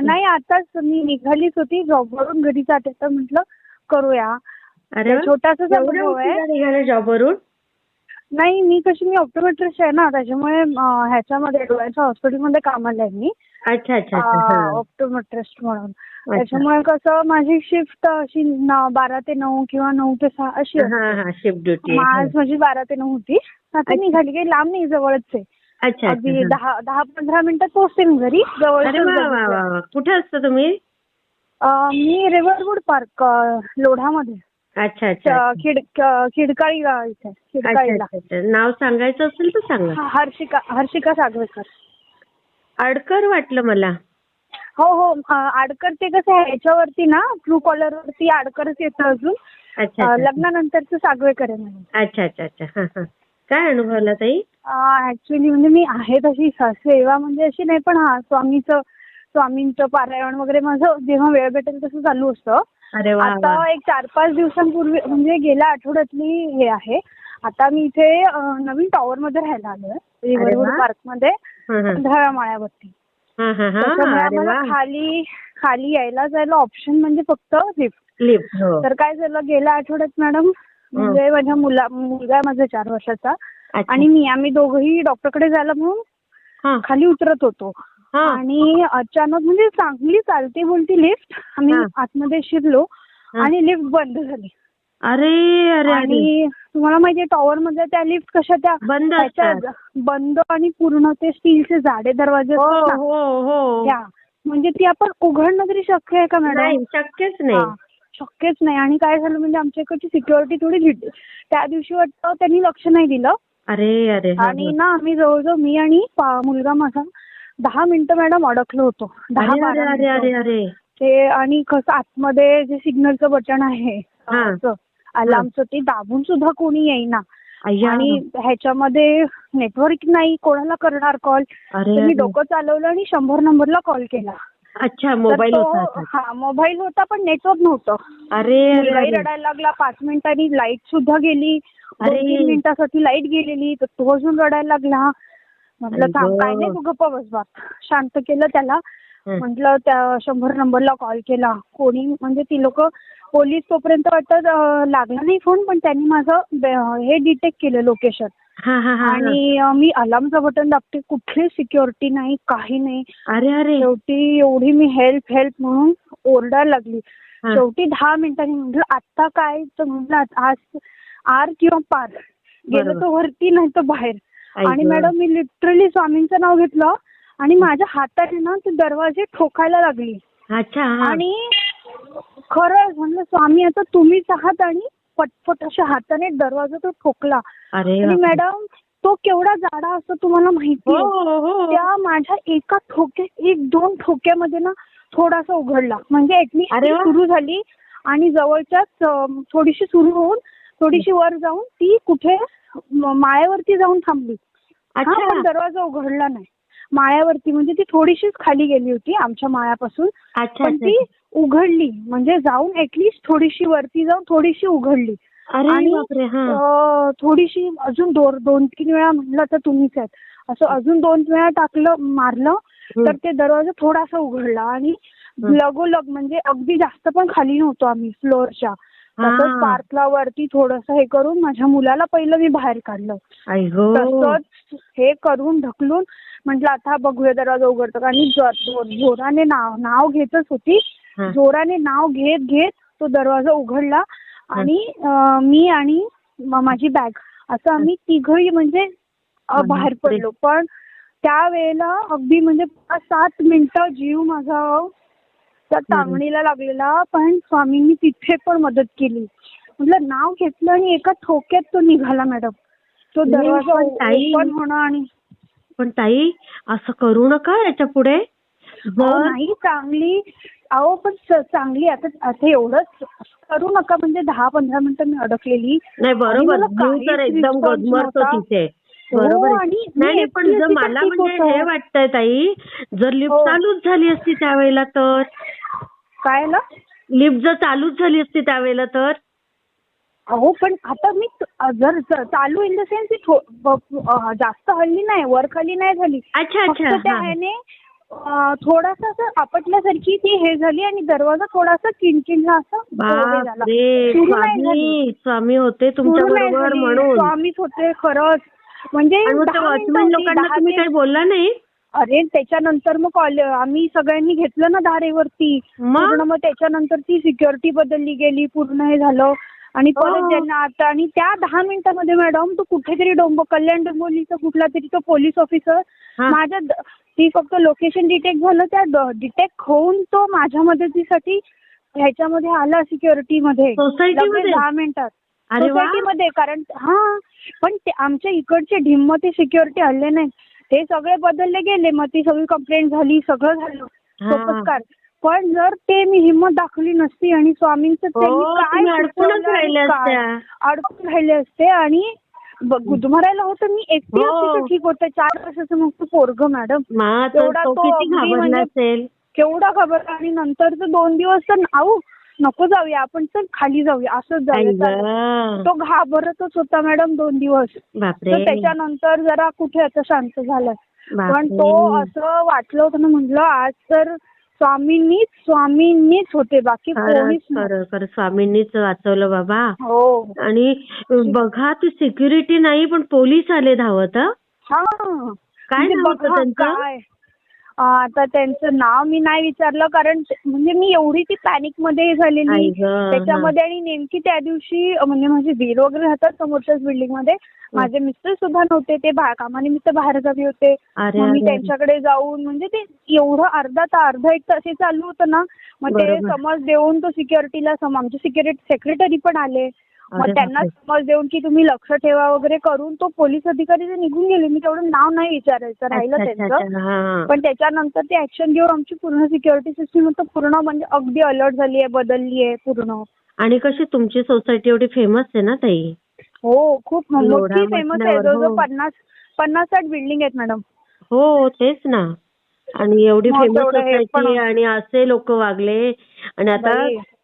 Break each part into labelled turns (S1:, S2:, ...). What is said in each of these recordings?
S1: नाही आताच मी निघालीच होती. जॉबवरून घरी जाते तर म्हटलं करूया.
S2: अरे वा.
S1: छोटासा
S2: एवढ्या
S1: आहे.
S2: उशिरा जॉबवरून
S1: नाही मी कशी मी ऑप्टोमेट्रिस्ट आहे ना त्याच्यामुळे अं, ह्याच्यामध्ये डोळ्याच्या हॉस्पिटलमध्ये कामाला आहे मी.
S2: अच्छा अच्छा अच्छा हा.
S1: ऑप्टोमेट्रिस्ट म्हणून. त्याच्यामुळे कसं माझी शिफ्ट अशी न- बारा ते नऊ किंवा नऊ ते सहा अशी असते.
S2: हा हा शिफ्ट ड्युटी
S1: मग आज माझी बारा ते नऊ होती. आता. निघाली काही लांब नाही जवळच आहे.
S2: अच्छा
S1: अगदी
S2: अच्छा.
S1: दहा दहा पंधरा मिनिटात पोहोचते मी घरी जवळ
S2: अरे वा वा वा वा. कुठे असता तुम्ही?
S1: मी रिव्हरवूड पार्क लोढामध्ये.
S2: अच्छा अच्छा
S1: च- खिड क- खिडकाळी गाव इथे
S2: अच्छा
S1: खिडकाळीला.
S2: अच्छा अच्छा. नाव सांगायचं असेल तर सांगा.
S1: हा, हर्षिका हर्षिका सागवेकर.
S2: अडकर वाटलं मला.
S1: हो हो अं, आडकर ते कसं आहे याच्यावरती ना ट्रू कॉलर वरती आडकरच येतं अजून.
S2: अच्छा
S1: अं,
S2: अच्छा.
S1: लग्नानंतरचं सागवेकर आहे म्हणून.
S2: अच्छा अच्छा अच्छा. हा हा. काय अनुभवला ताई?
S1: ऍक्च्युली म्हणजे मी आहे तशी स- सेवा म्हणजे अशी नाही पण हा स्वामीचं स्वामींचं पारायण वगैरे माझं जेव्हा वेळ भेटेल तसं चालू असतं. आता एक चार पाच दिवसांपूर्वी म्हणजे गेल्या आठवड्यातली हे आहे. आता मी इथे नवीन टॉवर मध्ये राहायला आलोय रिव्हरवूड
S2: वा.
S1: पार्कमध्ये
S2: हा
S1: पंधराव्या माळ्यावरती. त्याच्यामुळे आम्हाला खाली खाली यायला जायला ऑप्शन म्हणजे फक्त लिफ्ट
S2: लिफ्ट हो.
S1: तर काय झालं गेल्या आठवड्यात मॅडम म्हणजे माझ्या मुला मुलगा आहे माझा चार वर्षाचा. आणि मी आम्ही दोघंही डॉक्टरकडे जायला म्हणून
S2: हा.
S1: खाली उतरत होतो. आणि अचानक म्हणजे चांगली चालती बोलती लिफ्ट. आम्ही. आतमध्ये शिरलो. आणि लिफ्ट बंद झाली.
S2: अरे अरे
S1: आणि तुम्हाला माहितीये टॉवर मध्ये त्या लिफ्ट कशा त्या
S2: बंद
S1: बंद आणि पूर्ण ते स्टीलचे जाडे दरवाजे
S2: हो हो हो.
S1: म्हणजे ती आपण उघडणं तरी शक्य आहे का मॅडम?
S2: शक्यच नाही.
S1: शक्यच नाही आणि काय झालं म्हणजे आमच्या इकडची सिक्युरिटी थोडी ढिट त्या दिवशी वाटतं त्यांनी लक्ष नाही दिलं
S2: अरे अरे
S1: आणि. ना आम्ही जवळजवळ मी आणि मुलगा माझा दहा मिनिटं मॅडम अडकलो होतो दहा बारा
S2: अरे अरे
S1: मिनिटं.
S2: अरे
S1: ते आणि कसं आतमध्ये जे सिग्नलचं बटन आहे
S2: हा.
S1: अलार्मचं ते दाबून सुद्धा कोणी येईना. आणि ह्याच्यामध्ये नेटवर्क नाही कोणाला करणार कॉल मी. डोकं चालवलं आणि शंभर नंबरला कॉल केला
S2: अच्छा
S1: तर
S2: मोबाईल
S1: तो-
S2: होता हातात.
S1: हा मोबाईल होता पण नेटवर्क नव्हतं
S2: अरे
S1: मुलगाही
S2: अरे
S1: रडायला लागला पाच मिनिटांनी लाइट सुद्धा गेली दोन
S2: अरे.
S1: तीन मिनिटासाठी लाइट गेलेली तर तो अजून रडायला लागला म्हटलं
S2: आई
S1: थांब. काय नाही तू गप्प बस बाप शांत केलं त्याला
S2: हं.
S1: म्हटलं त्या शंभर नंबरला कॉल केला कोणी म्हणजे ती लोक पोलीस तोपर्यंत वाटत लागला नाही फोन पण त्यांनी माझं बे- हे डिटेक्ट केलं लोकेशन. आणि मी अलार्मचं बटन दाबते. कुठली सिक्युरिटी नाही काही नाही.
S2: अरे अरे.
S1: शेवटी एवढी मी हेल्प हेल्प म्हणून ओरडायला लागली. शेवटी दहा मिनिटांनी म्हटलं आता काय? तर म्हटलं आज आर किंवा पार. गेलं. तर वरती नाही तर बाहेर. आणि. मॅडम मी लिटरली स्वामींचं नाव घेतलं आणि माझ्या हाताने ना ते दरवाजे ठोकायला लागली.
S2: अच्छा.
S1: आणि खरं म्हणलं स्वामी आता तुम्हीच आहात आणि पटपट अशा हाताने दरवाजा तो ठोकला
S2: अरे
S1: आणि. मॅडम तो केवढा जाडा असतो तुम्हाला माहिती
S2: हो
S1: आहे?
S2: हो
S1: त्या माझ्या एका ठोक्यात एक दोन ठोक्यामध्ये ना थोडासा उघडला म्हणजे
S2: अरे वा.
S1: सुरू झाली आणि जवळच्याच अं, थोडीशी सुरू होऊन थोडीशी वर जाऊन ती कुठे म- माळ्यावरती जाऊन थांबली हा, पण
S2: अच्छा
S1: दरवाजा उघडला नाही माळ्यावरती म्हणजे ती थोडीशीच खाली गेली होती आमच्या माळ्यापासून
S2: अच्छा
S1: पण ती
S2: अच्छा.
S1: उघडली. म्हणजे जाऊन ऍटलिस्ट थोडीशी वरती जाऊन थोडीशी उघडली. आणि थोडीशी अजून दोन दोन तीन वेळा म्हणलं तर तुम्हीच आहेत. असं अजून दोन वेळा टाकलं मारलं. तर ते दरवाजा थोडासा उघडला. आणि. लगोलग म्हणजे अगदी जास्त पण खाली नव्हतो आम्ही फ्लोअरच्या तसंच. पार्कला वरती थोडस हे करून माझ्या मुलाला पहिलं मी बाहेर काढलं. तसंच हे करून ढकलून म्हटलं आता बघूया दरवाजा उघडतो आणि जोराने नाव नाव घेतच होती. जोराने नाव घेत घेत तो दरवाजा उघडला आणि मी आणि माझी बॅग असं आम्ही तिघही म्हणजे बाहेर
S2: बापरे.
S1: पडलो. पण त्यावेळेला अगदी म्हणजे पाच सात मिनिटं जीव माझा त्या टांगणीला लागलेला. पण स्वामींनी तिथे पण मदत केली. म्हटलं नाव घेतलं आणि एका ठोक्यात तो निघाला मॅडम. तो दरवाजा
S2: पण
S1: ओपन होणं आणि
S2: पण ताई असं करू नका
S1: याच्यापुढे.
S2: जर
S1: नाही चांगली अहो पण च- चांगली आता आता एवढंच करू नका म्हणजे दहा पंधरा मिनिटं मी अडकलेली
S2: नाही
S1: आणि
S2: बरोबर
S1: मला
S2: जीव तर
S1: काहीच
S2: एकदम
S1: response नव्हता.
S2: तिथे
S1: हो,
S2: बरोबर आहे.
S1: आणि मी
S2: नाही नाही, पण
S1: एकटी
S2: जर
S1: तर
S2: मला
S1: ठीक
S2: म्हणजे
S1: होतं.
S2: हे वाटतंय ताई जर लिफ्ट
S1: हो.
S2: चालूच झाली असती त्यावेळेला तर
S1: काय ना
S2: लिफ्ट जर चालूच झाली असती त्यावेळेला तर
S1: अहो पण आता मी त- जर च- चालू इन द सेन्स जास्त हल्ली नाही वर खाली नाही झाली
S2: अच्छा
S1: फक्त
S2: अच्छा
S1: त्या
S2: हा.
S1: ह्याने अं, थोडासा असं आपटल्यासारखी ती हे झाली आणि दरवाजा थोडासा किणकिणला असं झाला.
S2: बापरे
S1: सुरू नाही झाली.
S2: स्वामी स्वामी होते तुमच्या
S1: सुरू नाही
S2: बरोबर
S1: झाली.
S2: म्हणून
S1: स्वामीच होते खरंच म्हणजे
S2: आणि मग त्या
S1: दहा मिनिटं
S2: वॉचमॅन
S1: होती,
S2: लोकांना
S1: दहा
S2: तुम्ही
S1: ते-
S2: काही बोलला नाही
S1: अरे त्याच्यानंतर मग कॉल आम्ही सगळ्यांनी घेतलं ना धारेवरती
S2: मग?
S1: पूर्ण मग त्याच्यानंतर ती सिक्युरिटी बदलली गेली पूर्ण हे झालं आणि परत
S2: हो.
S1: ज्यांना आता आणि त्या दहा मिनिटामध्ये मॅडम तो कुठेतरी डोंब कल्याण डोंबिवलीचा कुठला तरी तो पोलीस ऑफिसर. माझ्या ती फक्त लोकेशन डिटेक्ट झालं त्या डिटेक्ट होऊन तो माझ्या मदतीसाठी ह्याच्यामध्ये आला सिक्युरिटी मध्ये? दहा मिनिटात
S2: अरे वा.
S1: सोसायटी मध्ये कारण हा पण ते आमच्या इकडचे ढिम्म ते सिक्युरिटी हल्ले नाही ते सगळे बदलले गेले मग ती सगळी कंप्लेंट झाली सगळं झालं
S2: हा.
S1: सोपस्कार पण जर ते मी हिंमत दाखवली नसती आणि स्वामींचं
S2: हो,
S1: त्यांनी
S2: तुम्ही
S1: काय. अडकून राहिले असते आणि गुदमरायला होतं मी एकटी
S2: हो.
S1: असते तर ठीक होतं. चार वर्षाचं मग पोरग मॅडम.
S2: तर
S1: एवढा
S2: तो
S1: तो
S2: किती
S1: अगदी
S2: घाबरला
S1: म्हणजे-
S2: असेल?
S1: केवढा खबर आणि नंतर दोन दिवस तर आऊ नको जाऊया. आपण चल खाली जाऊया. असंच
S2: आई
S1: जाऊया.
S2: गं.
S1: तो घाबरतच होता मॅडम दोन दिवस. तर
S2: बापरे
S1: त्याच्यानंतर जरा कुठे आता शांत झालाय.
S2: बापरे.
S1: पण तो असं वाटलं होतं ना म्हटलं आज तर स्वामींनीच स्वामींनीच होते बाकी कोणीच नाही.
S2: खरं खरं. स्वामींनीच वाचवलं बाबा.
S1: हो.
S2: आणि बघा ती सिक्युरिटी नाही पण पोलीस आले धावत हं? काय
S1: म्हणजे
S2: नाव होतं
S1: बघा
S2: त्यांचं?
S1: आता त्यांचं नाव मी नाही विचारलं कारण म्हणजे मी एवढी ती पॅनिकमध्ये
S2: आई
S1: झालेली
S2: गं,
S1: त्याच्यामध्ये आणि नेमकी त्या दिवशी अं, म्हणजे माझे दीर वगैरे राहतात समोरच्याच बिल्डिंगमध्ये. माझे मिस्टर सुद्धा नव्हते ते बा- कामानिमित्त बाहेर गावी होते.
S2: अरे
S1: मग मी
S2: अरे.
S1: त्यांच्याकडे जाऊन म्हणजे ते एवढं अर्धा तास अर्धा एक तास हे चालू होतं ना मग ते
S2: बरोबर.
S1: समज देऊन तो सिक्युरिटीला सम आमचे सिक्युरिटी सेक्रेटरी पण आले. मग त्यांना. समज देऊन की तुम्ही लक्ष ठेवा वगैरे करून तो पोलीस अधिकारी जे निघून गेले मी तेवढं नाव नाही विचारायचं राहिलं त्यांचं. पण त्याच्यानंतर ते ऍक्शन घेऊन आमची पूर्ण सिक्युरिटी सिस्टीम तर पूर्ण म्हणजे अगदी अलर्ट झाली आहे बदलली आहे पूर्ण
S2: आणि कशी तुमची सोसायटी एवढी फेमस आहे ना ताई
S1: हो खूप मोठी फेमस आहे जवळजवळ
S2: हो.
S1: पन्नास पन्नास साठ बिल्डिंग आहेत मॅडम
S2: हो तेच ना आणि एवढी फेमस सोसायटी आणि असे लोक वागले आणि आता.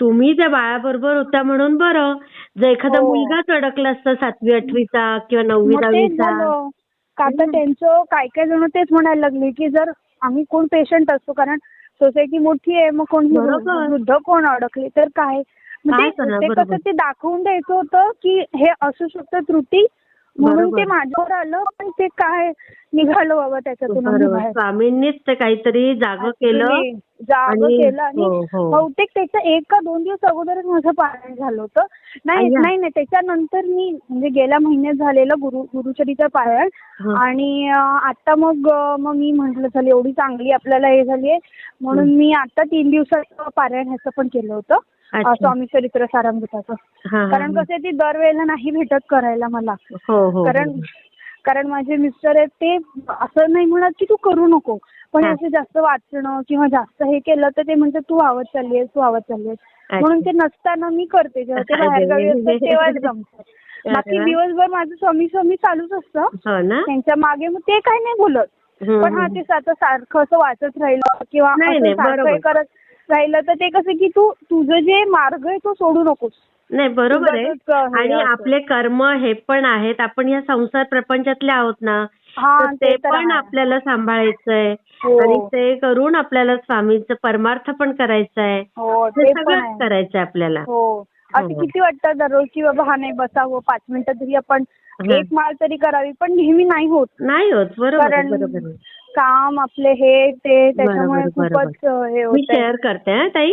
S2: तुम्ही त्या बाळाबरोबर होत्या म्हणून बरं जर एखादा
S1: हो.
S2: मुलगाच अडकला असता सातवी आठवीचा किंवा नववी
S1: मग तेच
S2: दहावीचा
S1: झालं का आता त्यांचं काय काय जण तेच म्हणायला लागले की जर आम्ही कोण पेशंट असतो कारण सोसायटी मोठी आहे मग कोण
S2: बरोबर.
S1: वृद्ध कोण अडकले तर काय मग
S2: काय
S1: ते
S2: करणार?
S1: ते
S2: बरोबर.
S1: कसं ते दाखवून द्यायचं होतं की हे असू शकतं त्रुटी म्हणून
S2: बरोबर.
S1: ते माझ्यावर आलं पण ते काय निघालं बाबा त्याच्यातून आम्ही
S2: बरोबर
S1: बाहेर.
S2: स्वामींनीच ते काहीतरी जागं केलं
S1: Actually, जागं केलं आणि
S2: हो, हो.
S1: बहुतेक त्याच्या एक का दोन दिवस अगोदरच माझं पारायण झालं होतं नाही. नाही नाही त्याच्यानंतर मी म्हणजे गेल्या महिन्यात झालेलं गुरु गुरुचरित्र पारायण. आणि आता मग मग मी म्हंटल चल एवढी चांगली आपल्याला हे झाली आहे म्हणून मी आता तीन दिवसाचं पारायण ह्याचं पण केलं होतं. स्वामी चरित्र सारामृताचं कारण. कसं आहे, ती दरवेळेला नाही भेटत करायला मला
S2: हो
S1: कारण. कारण माझे मिस्टर आहेत ते असं नाही म्हणत की तू करू नको पण. असं जास्त वाचणं किंवा जास्त हे केलं तर ते म्हणतात तू आवत चालली आहेस तू आवत चालली आहेस. म्हणून ते नसताना मी करते जेव्हा ते
S2: अरे.
S1: बाहेर गावी असतात तेव्हाच जमतं बाकी. दिवसभर माझं स्वामी स्वामी चालूच असतं
S2: हो ना
S1: त्यांच्या मागे मग ते काय नाही बोलत पण हा. ते आता सारखं असं वाचत राहिलं किंवा
S2: नाही,
S1: असं
S2: नाही,
S1: सारखं
S2: बरोबर.
S1: करत राहिलं तर ते कसं की तू तुझं जे मार्ग आहे तो सोडू नकोस
S2: नाही बरोबर आहे
S1: तुझं हे
S2: आणि
S1: असं.
S2: आपले कर्म हे पण आहेत आपण या संसार प्रपंचातले आहोत ना तर ते पण
S1: आहे.
S2: आपल्याला सांभाळायचंय
S1: हो.
S2: आणि ते करून आपल्याला स्वामींचं परमार्थ पण करायचा आहे
S1: हो
S2: ते
S1: ते पण
S2: सगळंच
S1: आहे
S2: करायचंय आपल्याला
S1: हो असं
S2: हो.
S1: किती वाटतं दररोज की बाबा हा नाही बसावं पाच मिनिटं तरी आपण
S2: हा.
S1: एक माळ तरी करावी पण नेहमी नाही होत
S2: नाही होत बरोबर आहे, आहे.
S1: काम आपले हे ते त्याच्यामुळे
S2: बरोबर,
S1: खूपच हे
S2: मी शेअर करते हा ताई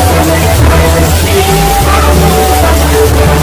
S2: Thank you.